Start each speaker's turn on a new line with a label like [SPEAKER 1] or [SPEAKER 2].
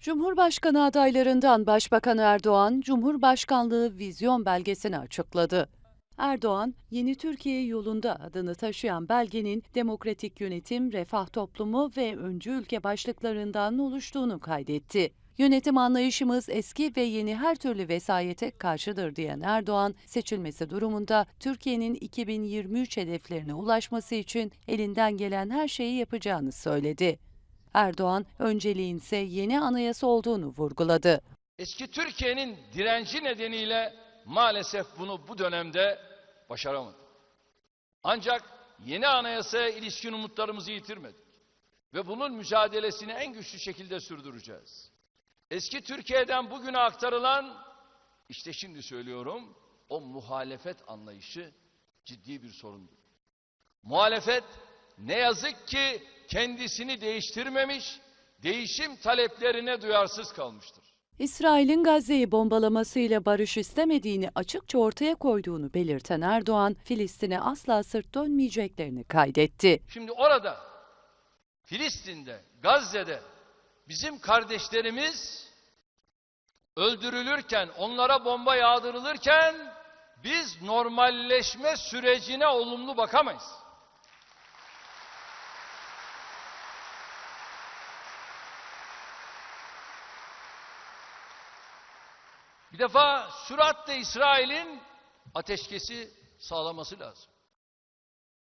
[SPEAKER 1] Cumhurbaşkanı adaylarından Başbakan Erdoğan, Cumhurbaşkanlığı vizyon belgesini açıkladı. Erdoğan, Yeni Türkiye yolunda adını taşıyan belgenin demokratik yönetim, refah toplumu ve öncü ülke başlıklarından oluştuğunu kaydetti. Yönetim anlayışımız eski ve yeni her türlü vesayete karşıdır diyen Erdoğan, seçilmesi durumunda Türkiye'nin 2023 hedeflerine ulaşması için elinden gelen her şeyi yapacağını söyledi. Erdoğan, önceliğin ise yeni anayasa olduğunu vurguladı.
[SPEAKER 2] Eski Türkiye'nin direnci nedeniyle maalesef bunu bu dönemde başaramadık. Ancak yeni anayasaya ilişkin umutlarımızı yitirmedik. Ve bunun mücadelesini en güçlü şekilde sürdüreceğiz. Eski Türkiye'den bugüne aktarılan, işte şimdi söylüyorum, o muhalefet anlayışı ciddi bir sorundur. Muhalefet ne yazık ki kendisini değiştirmemiş, değişim taleplerine duyarsız kalmıştır.
[SPEAKER 1] İsrail'in Gazze'yi bombalamasıyla barış istemediğini açıkça ortaya koyduğunu belirten Erdoğan, Filistin'e asla sırt dönmeyeceklerini kaydetti.
[SPEAKER 2] Şimdi orada, Filistin'de, Gazze'de bizim kardeşlerimiz öldürülürken, onlara bomba yağdırılırken biz normalleşme sürecine olumlu bakamayız. Bir defa süratle İsrail'in ateşkesi sağlaması lazım.